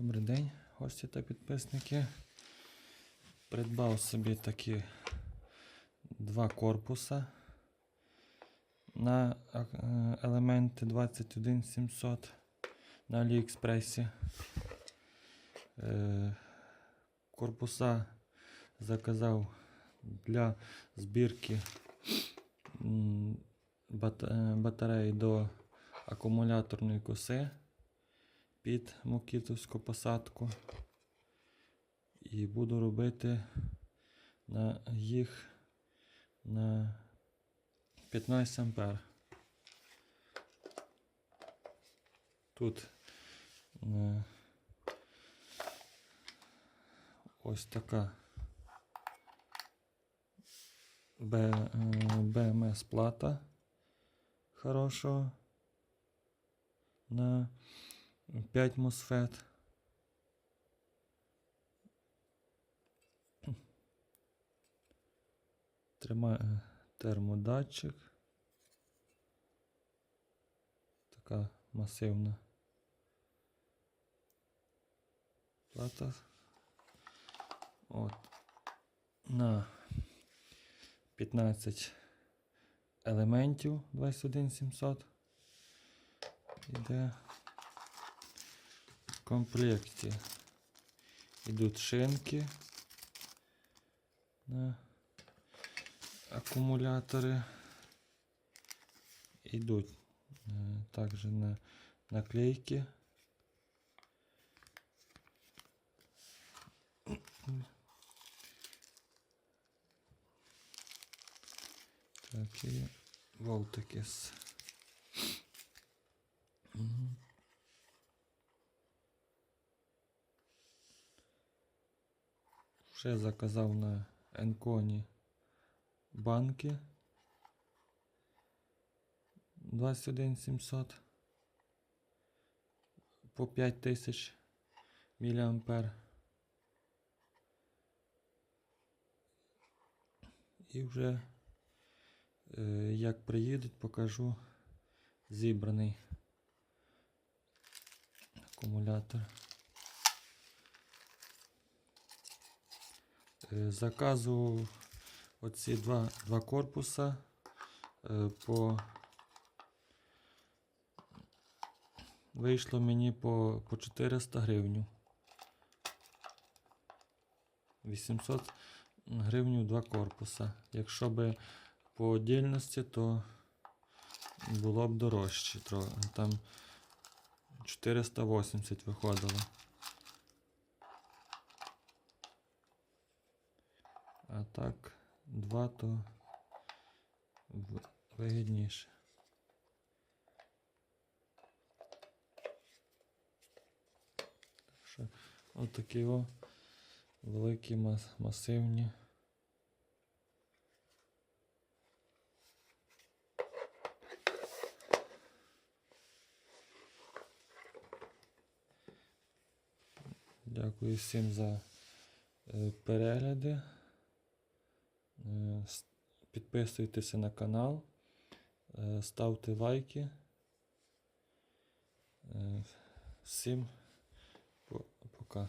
Добрий день, гості та підписники. Придбав собі такі два корпуса на е, елементи 21700 на Аліекспресі. Е, Корпуса заказав для збірки е, батареї до акумуляторної коси під мокітовську посадку. І буду робити на їх на 15 ампер. Тут е, ось така Б, е, БМС плата хорошого на 5 мосфет. Тримає термодатчик. Така масивна плата. От. На 15 елементів 21700 іде в комплекті. Йдуть шинки на акумулятори. Йдуть е, також на наклейки. Такі волтики. з- Мгм. Вже заказав на Енконі банки 21700 по 5000 мА. І вже е, як приїдуть, покажу зібраний акумулятор. Заказував оці два, два корпуса е, по вийшло мені по, по 400 гривень. 800 гривень два корпуса. Якщо би по отдільності, то було б дорожче. Там 480 виходило. Так, два то вигідніше. Отакі о великі мас- масивні. Дякую всім за е, перегляди. Е, Підписуйтеся на канал, е, ставте лайки. Е, Всім пока.